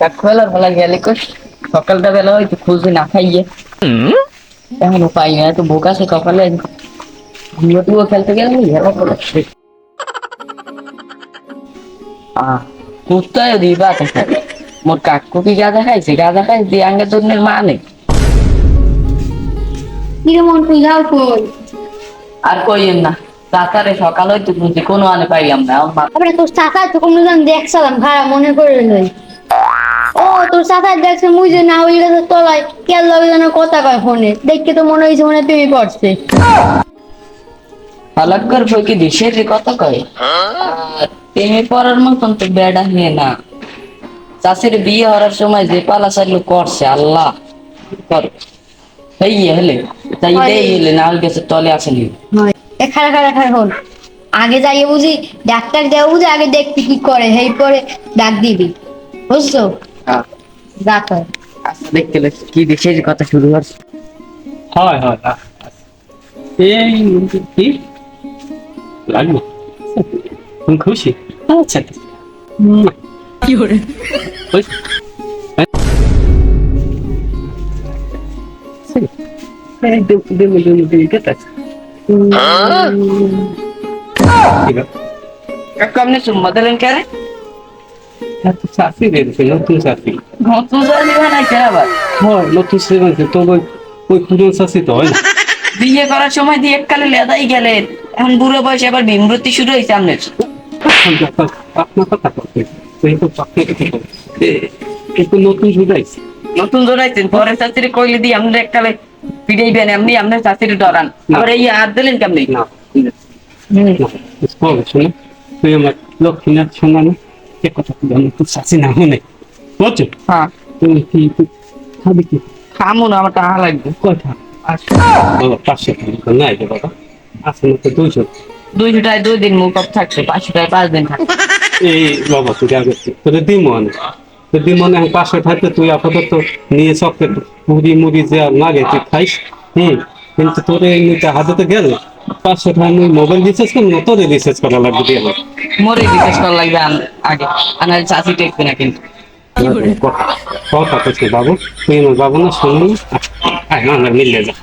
কাকবেলা ভালো গেলে কই? সকালটা বেলা হয়তো খুঁজে না খাইয়ে। এখনও পাই না তো বোকা ঘুমো টুয়ো খেলতে গেলে কুত্তায় দি বাত আছে মোর কাকু কি গাঁজা খাইছে? গাঁজা খাইছে দিয়ে আঙ্গে তোর মা নেই। কিরে মন তুই যাও কই? আর কইয়েন না তাতারে সকাল হয়তো খুঁজে কোনো আনে পাইলাম না আমার তারপরে তোর চাচা তো কোনো জন দেখছিলাম খারাপ মনে করে লই। ও তোর চাচা দেখছে মুই যে না হয়ে গেছে তলায় কেল লগে যেন কথা কয় ফোনে। দেখতে তো মনে হয়েছে মনে তুমি পড়ছে। পালাক্কর ফকি দেশের কত কয়। প্রেমে পড়ার মতন তো বেড়া হে না। চাষের বিয়ে হওয়ার সময় যে পালা চালু করছে আল্লাহ। কর এই হলে তাই এই হলে না হলে গেছে তলে আসেনি এ খারা খারা খারা হল আগে যাইয়ে বুঝি ডাক্তার দেওয়া বুঝি আগে দেখবি কি করে সেই পরে ডাক দিবি। বুঝছ? ডাক আচ্ছা দেখতে লাগছে কি দেশের কথা শুরু হচ্ছে হয় হয় এই কি? লাগল? তুমি খুশি আচ্ছা কি করে চুম্মা দিলেন সাথী নতুন সাথী আবার হয় নতুন তো ওই ওই পুরো সাথী তো হয় না বিয়ে করার সময় দিয়ে এককালে লেদাই গেলেন এখন বুড়ো বয়সে আবার ভীমরতি শুরু হয়েছে আপনার আপনার কথা করতে একটু নতুন শুধাইছে নতুন জোড়াইছেন পরে চাষির কইলে দিয়ে আপনার এককালে পিড়াইবেন এমনি আপনার ডরান। আবার এই হাত দিলেন কেমনি? না। শোনো তুই আমার লক্ষ্মীনাথ শোনা না এ কথা তুই আমি না মনে বুঝছ হ্যাঁ। তুমি কি খাবি কি? খামু না আমার টাকা লাগবে। কথা পাঁচশো টাকা নাই বাবা। না তো দুইশো দুইশো টাকায় দুই দিন অফ থাকছে পাঁচশো টাকায় পাঁচ দিন থাকছে। এই বাবা তুই আগে তোর দিই মনে। তোর দিই মনে হয় পাঁচশো থাকতে তুই আপাতত নিয়ে চকলেট মুড়ি মুড়ি যে লাগে তুই খাইস হুম। কিন্তু তোর এমনিতে হাতে গেল পাঁচশো টাকা মোবাইল রিচার্জ করব না তোরে রিচার্জ করা লাগবে দিয়ে। মরে রিচার্জ করা লাগবে আগে। আনার চাষি টেকবে না কিন্তু। কথা কথা করছি বাবু। তুই আমার বাবু না না? মিললে যা